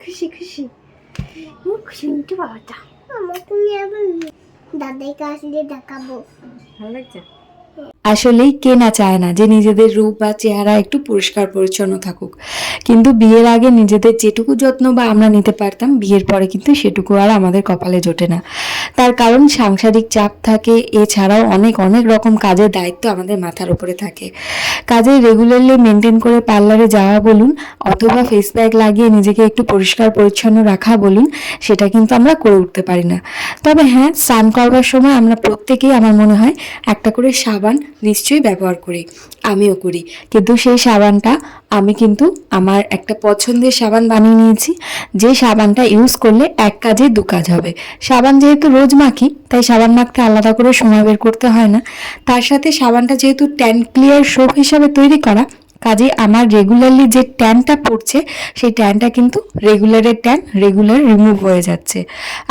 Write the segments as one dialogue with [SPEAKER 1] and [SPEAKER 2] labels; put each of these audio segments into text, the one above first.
[SPEAKER 1] খুশি খুশি খুশি মিঠু বাবাটা আমার তুমি আবার দাদাইকে আসলে দেখাবো
[SPEAKER 2] ভালো লাগছে
[SPEAKER 3] আসলেই কে না চায় না যে নিজেদের রূপ বা চেহারা একটু পরিষ্কার পরিচ্ছন্ন থাকুক। কিন্তু বিয়ের আগে নিজেদের যেটুকু যত্ন বা আমরা নিতে পারতাম, বিয়ের পরে কিন্তু সেটুকু আর আমাদের কপালে জোটে না। তার কারণ সাংসারিক চাপ থাকে, এছাড়াও অনেক অনেক রকম কাজের দায়িত্ব আমাদের মাথার উপরে থাকে। কাজে রেগুলারলি মেনটেন করে পার্লারে যাওয়া বলুন, অথবা ফেস প্যাক লাগিয়ে নিজেকে একটু পরিষ্কার পরিচ্ছন্ন রাখা বলুন, সেটা কিন্তু আমরা করে উঠতে পারি না। তবে হ্যাঁ স্নান করবার সময় আমরা প্রত্যেকেই আমার মনে হয় একটা করে সাবান নিশ্চয়ই ব্যবহার করি, আমিও করি। কিন্তু সেই সাবানটা আমি কিন্তু আমার একটা পছন্দের সাবান বানিয়ে নিয়েছি, যে সাবানটা ইউজ করলে এক কাজে দু কাজ হবে। সাবান যেহেতু রোজ মাখি, তাই সাবান মাখতে আলাদা করে সময় বের করতে হয় না। তার সাথে সাবানটা যেহেতু ট্যান ক্লিয়ার সোপ হিসাবে তৈরি করা, কাজে আমার রেগুলারলি যে ট্যানটা পড়ছে, সেই ট্যানটা কিন্তু রেগুলারের ট্যান রেগুলার রিমুভ হয়ে যাচ্ছে।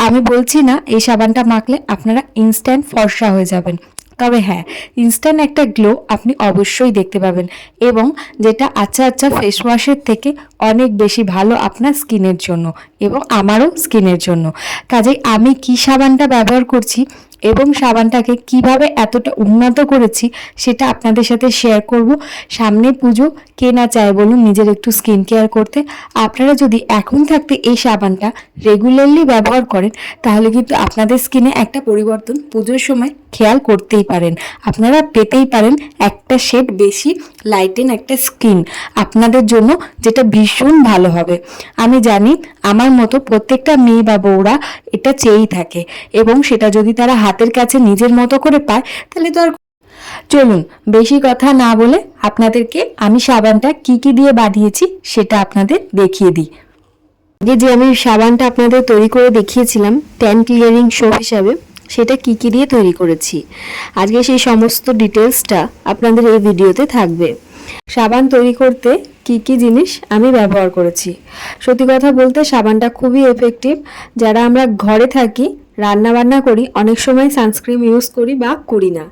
[SPEAKER 3] আমি বলছি না, এই সাবানটা মাখলে আপনারা ইনস্ট্যান্ট ফর্সা হয়ে যাবেন। তবে হ্যাঁ ইনস্ট্যান্ট একটা গ্লো আপনি অবশ্যই দেখতে পাবেন এবং যেটা আচ্ছা আচ্ছা ফেস ওয়াশের থেকে অনেক বেশি ভালো আপনার স্কিনের জন্য এবং আমারও স্কিনের জন্য। কাজেই আমি কি সাবানটা ব্যবহার করছি এবং সাবানটাকে কীভাবে এতটা উন্নত করেছি সেটা আপনাদের সাথে শেয়ার করব। সামনে পুজো, কে না চায় বলুন নিজের একটু স্কিন কেয়ার করতে। আপনারা যদি এখন থাকতে এই সাবানটা রেগুলারলি ব্যবহার করেন, তাহলে কিন্তু আপনাদের স্কিনে একটা পরিবর্তন পুজোর সময় খেয়াল করতেই পারেন। আপনারা পেতেই পারেন একটা শেড বেশি লাইটেন একটা স্কিন আপনাদের জন্য, যেটা ভীষণ ভালো হবে। আমি জানি আমার মতো প্রত্যেকটা মেয়ে বা বউরা এটা চেয়েই থাকে এবং সেটা যদি তারা হাতের কাছে নিজের মতো করে পায়, তাহলে তো আর চলুন, বেশি কথা না বলে আপনাদেরকে আমি সাবানটা কি কি দিয়ে বানিয়েছি সেটা আপনাদের দেখিয়ে দিই। আগে যে আমি সাবানটা আপনাদের তৈরি করে দেখিয়েছিলাম ট্যান ক্লিয়ারিং শো হিসাবে, সেটা কি কি দিয়ে তৈরি করেছি। আজকে সেই সমস্ত ডিটেলসটা আপনাদের এই ভিডিওতে থাকবে। সাবান তৈরি করতে কি কি জিনিস আমি ব্যবহার করেছি। সত্যি কথা বলতে সাবানটা খুবই এফেক্টিভ যারা আমরা ঘরে থাকি রান্না বান্না করি, অনেক সময় সানস্ক্রিন ইউজ করি বা করি না।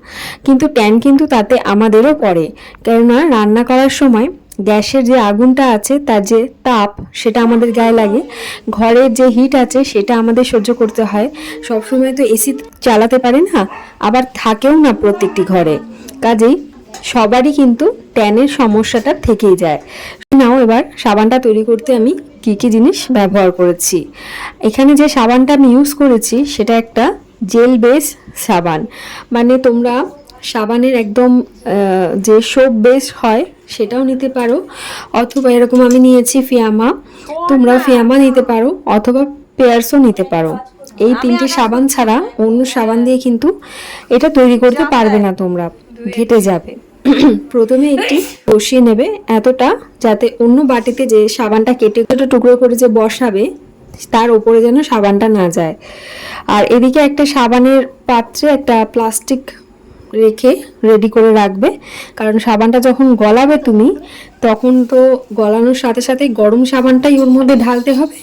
[SPEAKER 3] কিন্তু ট্যান কিন্তু তাতে আমাদেরও পড়ে। কেননা রান্না করার সময় গ্যাসের যে আগুনটা আছে, তার যে তাপ, সেটা আমাদের গায়ে লাগে। ঘরের যে হিট আছে, সেটা আমাদের সহ্য করতে হয়। সবসময় তো এসি চালাতে পারে না, আবার থাকেও না প্রত্যেকটি ঘরে। কাজেই সবারই কিন্তু ট্যানের সমস্যাটা থেকেই যায়। নাও এবার সাবানটা তৈরি করতে আমি কি কি জিনিস ব্যবহার করেছি। এখানে যে সাবানটা আমি ইউজ করেছি সেটা একটা জেল বেস সাবান। মানে তোমরা সাবানের একদম যে সোপ বেস হয় সেটাও নিতে পারো। অথবা এরকম আমি নিয়েছি ফিয়ামা তোমরা ফিয়ামা নিতে পারো অথবা পেয়ারসও নিতে পারো। এই তিনটে সাবান ছাড়া অন্য সাবান দিয়ে কিন্তু এটা তৈরি করতে পারবে না তোমরা ঘেটে যাবে। প্রথমে একটি বসিয়ে নেবে এতটা যাতে অন্য বাটিতে যে সাবানটা কেটে কেটে টুকরো করে যে বসাবে, তার উপরে যেন সাবানটা না যায়। আর এদিকে একটা সাবানের পাত্রে একটা প্লাস্টিক রেখে রেডি করে রাখবে। কারণ সাবানটা যখন গলাবে তুমি, তখন তো গলানোর সাথে সাথে গরম সাবানটাই ওর মধ্যে ঢালতে হবে।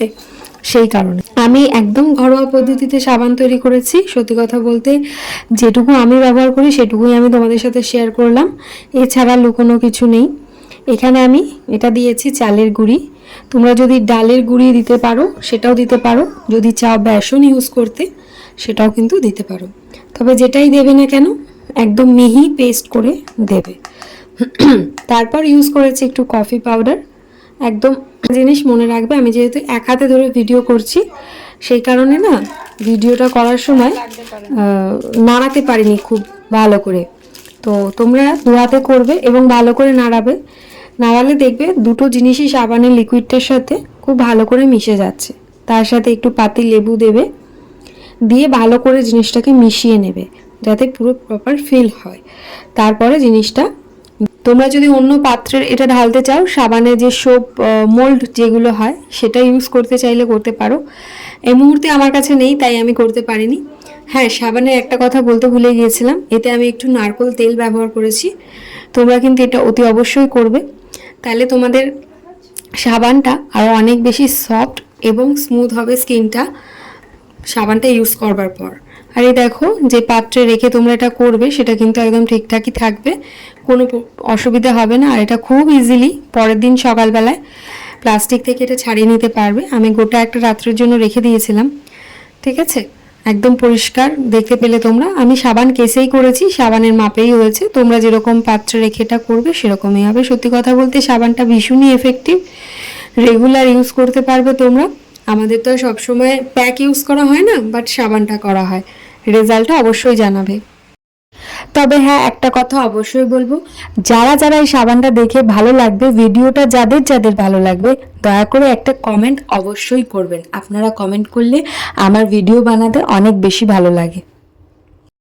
[SPEAKER 3] সেই কারণে। আমি একদম ঘরোয়া পদ্ধতিতে সাবান তৈরি করেছি, সত্যি কথা বলতে যেটুকু আমি ব্যবহার করি সেটুকুই আমি তোমাদের সাথে শেয়ার করলাম। এছাড়া লুকোনো কিছু নেই। এখানে আমি এটা দিয়েছি চালের গুঁড়ি। তোমরা যদি ডালের গুঁড়ি দিতে পারো, সেটাও দিতে পারো। যদি চাও বেসন ইউজ করতে, সেটাও কিন্তু দিতে পারো। তবে যেটাই দেবে না কেন, একদম মিহি পেস্ট করে দেবে। তারপর ইউজ করেছি একটু কফি পাউডার একদম জিনিস মনে রাখবে। আমি যেহেতু এক হাতে ধরে ভিডিও করছি, সেই কারণে না ভিডিওটা করার সময় নাড়াতে পারিনি খুব ভালো করে। তো তোমরা দু হাতে করবে এবং ভালো করে নাড়াবে। নাড়ালে দেখবে দুটো জিনিসই সাবানের লিকুইডটার সাথে খুব ভালো করে মিশে যাচ্ছে। তার সাথে একটু পাতি লেবু দেবে, দিয়ে ভালো করে জিনিসটাকে মিশিয়ে নেবে, যাতে পুরো প্রপার ফিল হয়। তারপরে জিনিসটা তোমরা যদি অন্য পাত্রের এটা ঢালতে চাও সাবানের যে সোপ মোল্ড যেগুলো হয়, সেটা ইউজ করতে চাইলে করতে পারো। এই মুহূর্তে আমার কাছে নেই, তাই আমি করতে পারিনি। হ্যাঁ সাবানের একটা কথা বলতে ভুলে গিয়েছিলাম। এতে আমি একটু নারকোল তেল ব্যবহার করেছি। তোমরা কিন্তু এটা অতি অবশ্যই করবে। তাহলে তোমাদের সাবানটা আরও অনেক বেশি সফট এবং স্মুথ হবে স্কিনটা সাবানটা ইউজ করবার পর। আর এই দেখো, যে পাত্রে রেখে তোমরা এটা করবে, সেটা কিন্তু একদম ঠিকঠাকই থাকবে। কোনো অসুবিধা হবে না, আর এটা খুব ইজিলি পরের দিন সকালবেলায় প্লাস্টিক থেকে এটা ছাড়িয়ে নিতে পারবে। আমি গোটা একটা রাত্রের জন্য রেখে দিয়েছিলাম, ঠিক আছে? একদম পরিষ্কার, দেখতে পেলে তোমরা। আমি সাবান কেসেই করেছি, সাবানের মাপেই হয়েছে। তোমরা যেরকম পাত্রে রেখে এটা করবে, সেরকমই হবে। সত্যি কথা বলতে সাবানটা ভীষণই এফেক্টিভ রেগুলার ইউজ করতে পারবে তোমরা। আমাদের তো সবসময় প্যাক ইউজ করা হয় না বাট সাবানটা করা হয়। রেজাল্টটা অবশ্যই জানাবে। তবে হ্যাঁ একটা কথা অবশ্যই বলব, যারা যারা এই সাবানটা দেখে ভালো লাগবে, ভিডিওটা যাদের যাদের ভালো লাগবে, দয়া করে একটা কমেন্ট অবশ্যই করবেন। আপনারা কমেন্ট করলে আমার ভিডিও বানাতে অনেক বেশি ভালো লাগে।